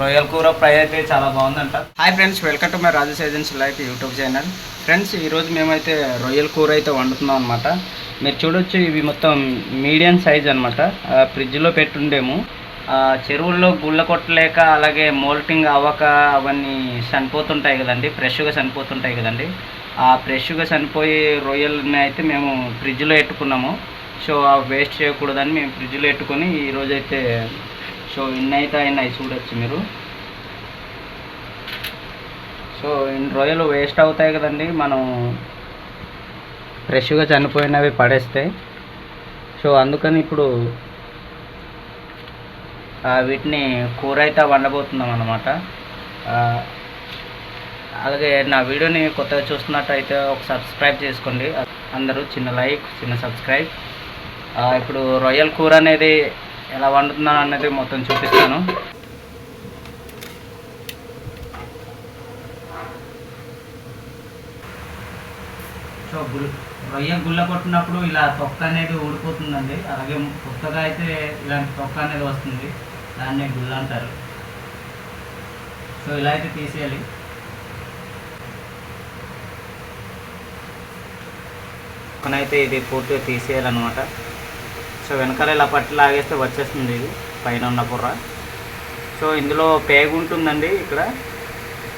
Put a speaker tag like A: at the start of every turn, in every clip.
A: రొయ్యల కూర ఫ్రై అయితే చాలా బాగుందంట. Hi friends welcome to my Rajesh agency life YouTube channel friends ఈరోజు మేమైతే రొయ్యల కూర అయితే వండుతున్నాం అనమాట మీరు చూడొచ్చు ఇవి మొత్తం మీడియం సైజ్ అనమాట ఫ్రిడ్జ్లో పెట్టుండేము. చెరువుల్లో గుళ్ళ కొట్టలేక అలాగే మోల్టింగ్ అవ్వక అవన్నీ చనిపోతుంటాయి కదండి. ఫ్రెష్గా చనిపోతుంటాయి కదండి. ఆ ఫ్రెష్గా చనిపోయి రొయ్యలని అయితే మేము ఫ్రిడ్జ్లో పెట్టుకున్నాము సో ఆ వేస్ట్ చేయకూడదని మేము ఫ్రిడ్జ్లో పెట్టుకొని ఈరోజు అయితే సో ఇన్ని అయితే అయినాయి చూడొచ్చు మీరు. సో ఇన్ని రొయ్యలు వేస్ట్ అవుతాయి కదండి మనం ఫ్రెష్గా చనిపోయినవి పడేస్తే. సో అందుకని ఇప్పుడు వీటిని కూర అయితే వండబోతున్నాం అన్నమాట. అలాగే నా వీడియోని కొత్తగా చూస్తున్నట్టయితే ఒక సబ్స్క్రైబ్ చేసుకోండి. అందరూ చిన్న లైక్ చిన్న సబ్స్క్రైబ్. ఇప్పుడు రొయ్యల కూర అనేది ఎలా వండుతున్నాను అనేది మొత్తం చూపిస్తాను. సో గుల్ రొయ్య గుల్ల కొట్టినప్పుడు ఇలా తొక్క అనేది ఊడిపోతుందండి. అలాగే కొత్తగా అయితే ఇలాంటి తొక్క అనేది వస్తుంది. దాన్నే గుల్ల అంటారు. సో ఇలా అయితే తీసేయాలి. అయితే ఇది పూర్తిగా తీసేయాలన్నమాట. సో వెనకాల ఇలా పట్టి లాగేస్తే వచ్చేస్తుంది ఇది పైన ఉన్న బుర్ర. సో ఇందులో పేగు ఉంటుందండి ఇక్కడ.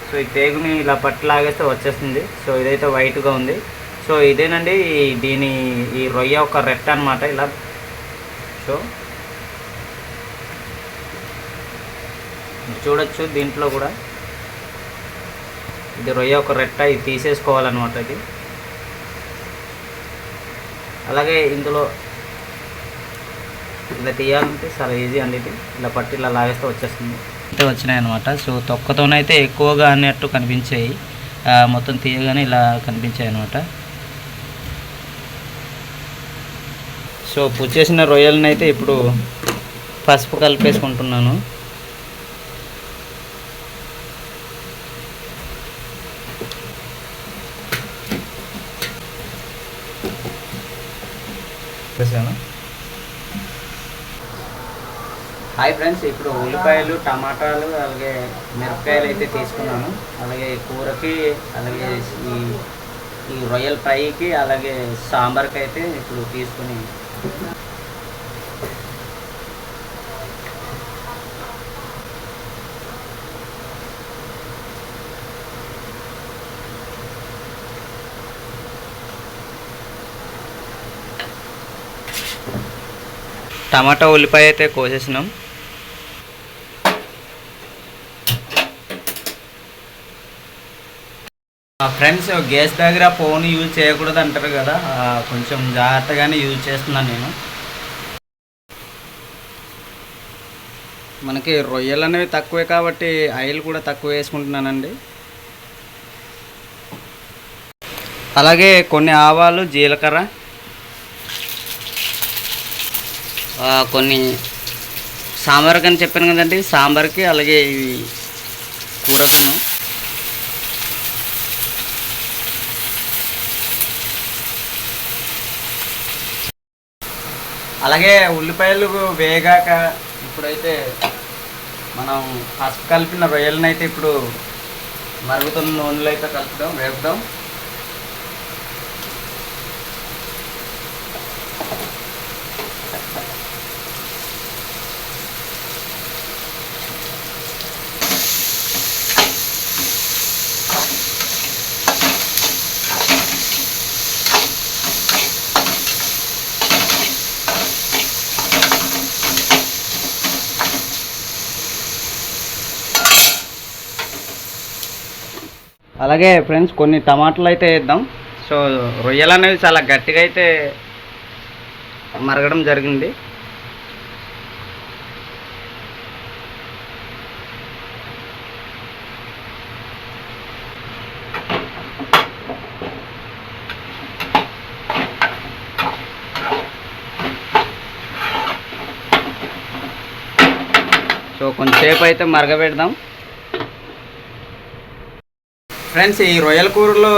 A: సో ఈ పేగుని ఇలా పట్టి లాగేస్తే వచ్చేస్తుంది. సో ఇదైతే వైట్గా ఉంది. సో ఇదేనండి దీని ఈ రొయ్య ఒక రెట్ట అనమాట ఇలా. సో చూడొచ్చు దీంట్లో కూడా. ఇది రొయ్య ఒక రెట్ట ఇది తీసేసుకోవాలన్నమాట ఇది. అలాగే ఇందులో ఇలా తీయాలంటే చాలా ఈజీ అండి ఇది. ఇలా పట్టి ఇలా లాగేస్తే వచ్చేస్తుంది. అయితే వచ్చినాయి అనమాట సో తొక్కతోనైతే ఎక్కువగా అన్నట్టు కనిపించాయి. మొత్తం తీయగానే ఇలా కనిపించాయి అనమాట సో పుచ్చేసిన రొయ్యలను అయితే ఇప్పుడు పసుపు కలిపేసుకుంటున్నాను. వేసాను హాయ్ ఫ్రెండ్స్ ఇప్పుడు ఉల్లిపాయలు టమాటాలు అలాగే మిరపకాయలు అయితే తీసుకున్నాను. అలాగే కూరకి అలాగే ఈ ఈ రొయ్యల ఫ్రైకి అలాగే సాంబార్కి అయితే ఇప్పుడు తీసుకుని టమాటా ఉల్లిపాయ అయితే కోసేసినాం. ఫ్రెండ్స్ గ్యాస్ దగ్గర ఫోన్ యూజ్ చేయకూడదు అంటారు కదా. కొంచెం జాగ్రత్తగానే యూజ్ చేస్తున్నాను నేను. మనకి రొయ్యలు అనేవి తక్కువే కాబట్టి ఆయిల్ కూడా తక్కువ వేసుకుంటున్నానండి. అలాగే కొన్ని ఆవాలు జీలకర్ర కొన్ని సాంబార్కి అని చెప్పాను కదండి. సాంబార్కి అలాగే ఇవి కూరకును అలాగే ఉల్లిపాయలు వేగాక ఇప్పుడైతే మనం పసుపు కలిపిన రొయ్యలను అయితే ఇప్పుడు మరుగుతున్న నూనెలో అయితే కలుపుదాం వేపుదాం. అలాగే ఫ్రెండ్స్ కొన్ని టమాటాలు అయితే వేద్దాం. సో రొయ్యలు అనేవి చాలా గట్టిగా అయితే మరగడం జరిగింది. సో కొంచెంసేపు అయితే మరగబెడదాం. ఫ్రెండ్స్ ఈ రొయ్యల కూరలో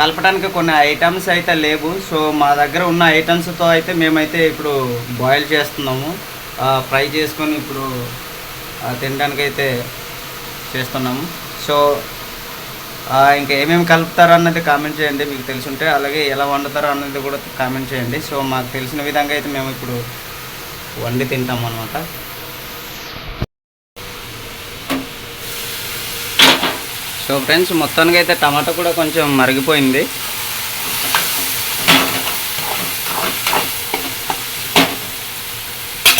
A: కలపడానికి కొన్ని ఐటమ్స్ అయితే లేవు. సో మా దగ్గర ఉన్న ఐటమ్స్తో అయితే మేమైతే ఇప్పుడు బాయిల్ చేస్తున్నాము. ఫ్రై చేసుకొని ఇప్పుడు తినడానికి అయితే చేస్తున్నాము. సో ఇంకా ఏమేమి కలుపుతారో అన్నది కామెంట్ చేయండి. మీకు తెలుసుంటే అలాగే ఎలా వండుతారో అన్నది కూడా కామెంట్ చేయండి. సో మాకు తెలిసిన విధంగా అయితే మేము ఇప్పుడు వండి తింటాం అనమాట సో ఫ్రెండ్స్ మొత్తానికి అయితే టమాటా కూడా కొంచెం మరిగిపోయింది.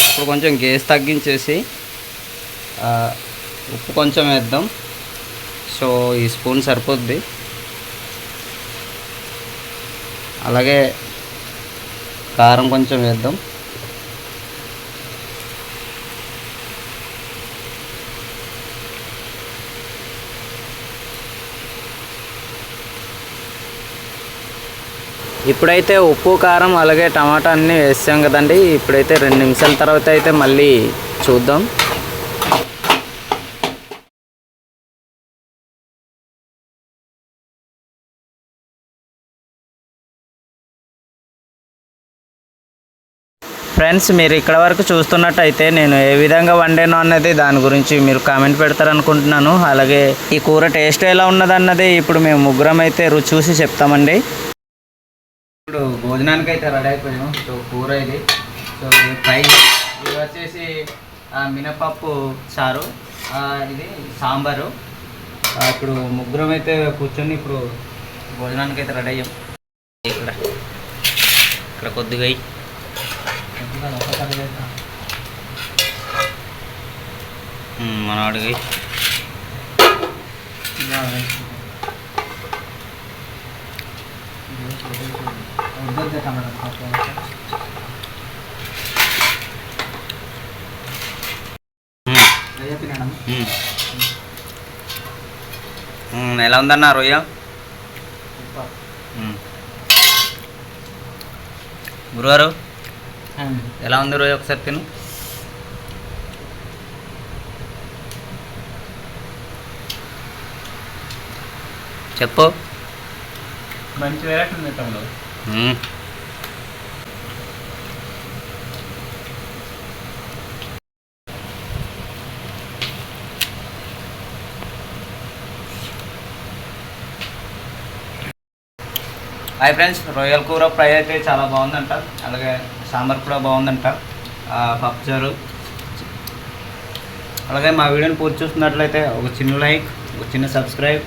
A: ఇప్పుడు కొంచెం గేస్ తగ్గించేసి ఉప్పు కొంచెం వేద్దాం. సో ఈ స్పూన్ సరిపోద్ది. అలాగే కారం కొంచెం వేద్దాం. ఇప్పుడైతే ఉప్పు కారం అలాగే టమాటా అన్నీ వేసాం కదండి. ఇప్పుడైతే రెండు నిమిషాల తర్వాత అయితే మళ్ళీ చూద్దాం. ఫ్రెండ్స్ మీరు ఇక్కడ వరకు చూస్తున్నట్టయితే నేను ఏ విధంగా వండాను అన్నది దాని గురించి మీరు కామెంట్ పెడతారనుకుంటున్నాను. అలాగే ఈ కూర టేస్ట్ ఎలా ఉన్నదన్నది ఇప్పుడు మేము ముగ్గురం అయితే రుచి చూసి చెప్తామండి. ఇప్పుడు భోజనానికి అయితే రెడీ అయిపోయాము. సో కూర ఇది. So fry. ఇది వచ్చేసి మినపప్పు చారు. ఇది సాంబారు. ఇప్పుడు ముగ్గురం అయితే కూర్చొని ఇప్పుడు భోజనానికి అయితే రెడీ అయ్యాం. ఇక్కడ. ఇక్కడ కొద్దిగా అయ్యి. మన అడిగి ఎలా ఉందన్న రొయ్య? గురువారు ఎలా ఉంది రొయ్య ఒకసారి తిను. చెప్పు.
B: మంచి వెరైటీ ఉంది తమ్ముడు.
A: మ్మ్. హాయ్ ఫ్రెండ్స్ రొయ్యల కూర ఫ్రై అయితే చాలా బాగుందంట. అలాగే సాంబార్ కూడా బాగుందంట. పప్పుచారు అలాగే మా వీడియోని పూర్తి చూస్తున్నట్లయితే ఒక చిన్న లైక్ ఒక చిన్న సబ్స్క్రైబ్